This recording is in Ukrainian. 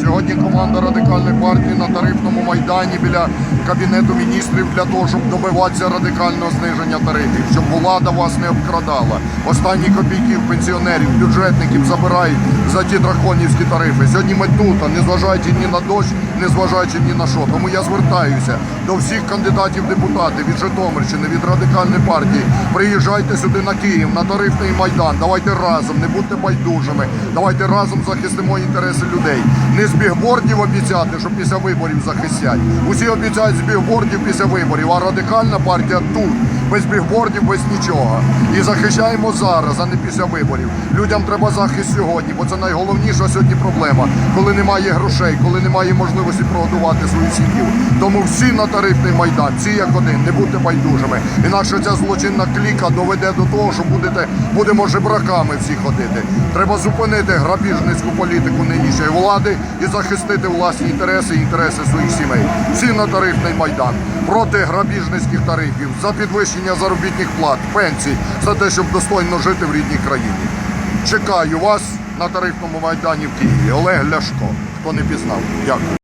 Сьогодні команда радикальної партії на тарифному майдані біля кабінету міністрів для того, щоб добиватися радикального зниження тарифів, щоб влада вас не обкрадала. Останні копійки пенсіонерів, бюджетників забирають за ті драконівські тарифи. Сьогодні ми тут, а не зважаючи ні на дощ, не зважаючи ні на що. Тому я звертаюся до всіх кандидатів в депутати від Житомирщини, від радикальної партії. Приїжджайте сюди на Київ, на тарифний майдан. Давайте разом, не будьте байдужими. Давайте разом захистимо інтереси людей. Не з бігбордів обіцяти, що після виборів захистять. Усі обіцяють з бігбордів після виборів, а радикальна партія тут. Без бігбордів, без нічого. І захищаємо зараз, а не після виборів. Людям треба захист сьогодні, бо це найголовніша сьогодні проблема. Коли немає грошей, коли немає можливості прогодувати свою сім'ю. Тому всі на тарифний майдан, всі як один, не будьте байдужими. Інакше ця злочинна кліка доведе до того, що будете, будемо жебраками всі ходити. Треба зупинити грабіжницьку політику нинішньої влади і захистити власні інтереси і інтереси своїх сімей. Всі на тарифний майдан проти грабіжницьких тарифів, за підвищення заробітних плат, пенсій, за те, щоб достойно жити в рідній країні. Чекаю вас на тарифному майдані в Києві. Олег Ляшко. Хто не пізнав. Дякую.